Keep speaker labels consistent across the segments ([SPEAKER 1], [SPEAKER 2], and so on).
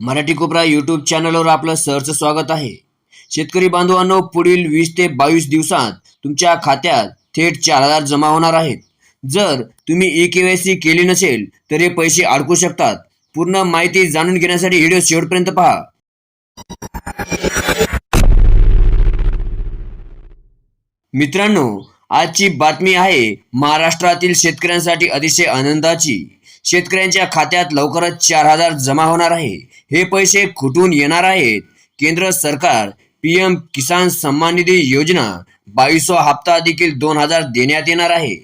[SPEAKER 1] मराठी कोपरा यूट्यूब चॅनलवर आपलं सहर्ष स्वागत आहे. शेतकरी बांधवांनो पुढील वीस ते बावीस दिवसात तुमच्या खात्यात थेट चार हजार जमा होणार आहेत. जर तुम्ही ई के वाय सी केली नसेल तर हे पैसे अडकू शकतात. पूर्ण माहिती जाणून घेण्यासाठी व्हिडिओ शेवटपर्यंत पहा. मित्रांनो आजची बातमी आहे महाराष्ट्रातील शेतकऱ्यांसाठी अतिशय आनंदाची. शेतकऱ्यांच्या खात्यात लवकरच चार हजार जमा होणार आहे. हे पैसे कुठून येणार आहेत? केंद्र सरकार पी एम किसान सन्मान निधी योजना बावीसवा हप्ता देखील दोन हजार देण्यात येणार आहे.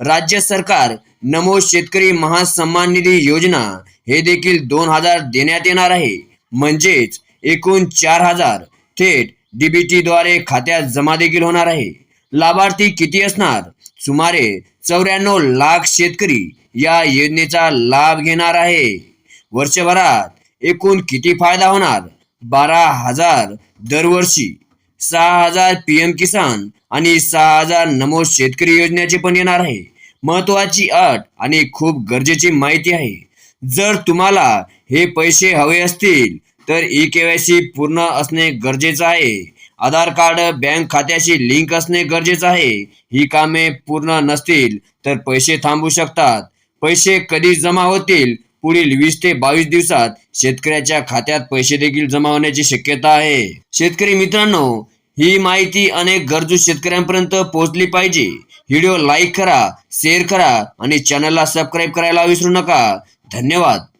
[SPEAKER 1] राज्य सरकार नमो शेतकरी महासन्मान निधी योजना हे देखील दोन हजार देण्यात येणार आहे. म्हणजेच एकूण चार हजार थेट डीबीटी द्वारे खात्यात जमा देखील होणार आहे. लाभार्थी किती असणार? सुमारे चौऱ्याण्णव लाख शेतकरी या योजनेचा लाभ घेणार आहे. वर्षभरात एकूण किती फायदा होणार? बारा हजार दरवर्षी. सहा हजार पी एम किसान आणि सहा हजार नमो शेतकरी योजनेचे पण येणार आहे. महत्वाची अट आणि खूप गरजेची माहिती आहे. जर तुम्हाला हे पैसे हवे असतील तर ई के वाय सी पूर्ण असणे गरजेचं आहे. आधार कार्ड बँक खात्याशी लिंक असणे गरजेचं आहे. ही कामे पूर्ण नसतील तर पैसे थांबू शकतात. पैसे कधी जमा होतील? पुढील वीस ते बावीस दिवसात शेतकऱ्याच्या खात्यात पैसे देखील जमा होण्याची शक्यता आहे. शेतकरी मित्रांनो ही माहिती अनेक गरजू शेतकऱ्यांपर्यंत पोहोचली पाहिजे. व्हिडिओ लाईक करा शेअर करा आणि चॅनलला सबस्क्राईब करायला विसरू नका. धन्यवाद.